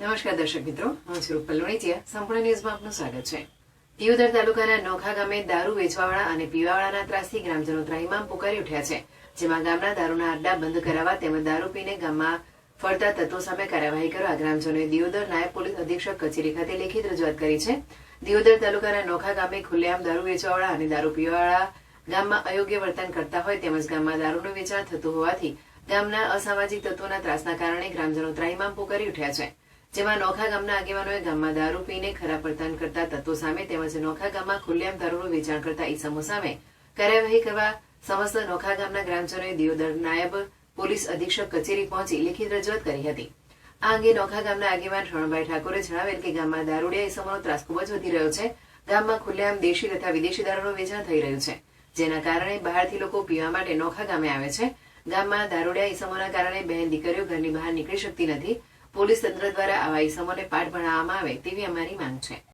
નમસ્કાર દર્શક મિત્રો, હું છું રૂપલ સંપૂર્ણ ન્યૂઝમાં આપનું સ્વાગત છે. દિયોદર તાલુકાના નોખા ગામે દારૂ વેચવાવાળા અને પીવાવાળાના ત્રાસથી ગ્રામજનો ત્રાહિમામ પુકારી ઉઠ્યા છે, જેમાં ગામના દારૂના અડ્ડા બંધ કરાવવા તેમજ દારૂ પીને ગામમાં ફરતા તત્વો સામે કાર્યવાહી કરવા ગ્રામજનોએ દિયોદર નાયબ પોલીસ અધિક્ષક કચેરી ખાતે લેખિત રજૂઆત કરી છે. દિયોદર તાલુકાના નોખા ગામે ખુલ્લેઆમ દારૂ વેચવાવાળા અને દારૂ પીવાવાળા ગામમાં અયોગ્ય વર્તન કરતા હોય તેમજ ગામમાં દારૂનું વેચાણ થતું હોવાથી ગામના અસામાજિક તત્વોના ત્રાસના કારણે ગ્રામજનો ત્રાહિમામ પુકારી ઉઠ્યા છે. જેમાં નોખા ગામના આગેવાનોએ ગામમાં દારૂ પીને ખરાબ વર્તન કરતા તત્વો સામે તેમજ નોખા ગામમાં ખુલ્લેઆમ દારૂનું વેચાણ કરતા ઇસમો સામે કાર્યવાહી કરવા સમસ્ત નોખા ગામના ગ્રામજનોએ દિયોદર નાયબ પોલીસ અધિક્ષક કચેરી પહોંચી લેખિત રજૂઆત કરી હતી. આ અંગે નોખા ગામના આગેવાન રણભાઈ ઠાકોરે જણાવેલ કે ગામમાં દારૂડિયા ઇસમોનો ત્રાસ ખૂબ જ વધી રહ્યો છે. ગામમાં ખુલ્લેઆમ દેશી તથા વિદેશી દારૂનું વેચાણ થઈ રહ્યું છે, જેના કારણે બહારથી લોકો પીવા માટે નોખા ગામે આવે છે. ગામમાં દારૂડિયા ઈસમોના કારણે બહેન દીકરીઓ ઘરની બહાર નીકળી શકતી નથી. પોલીસ તંત્ર દ્વારા આવા ઇસમોને પાઠ ભણાવવામાં આવે તેવી અમારી માંગ છે.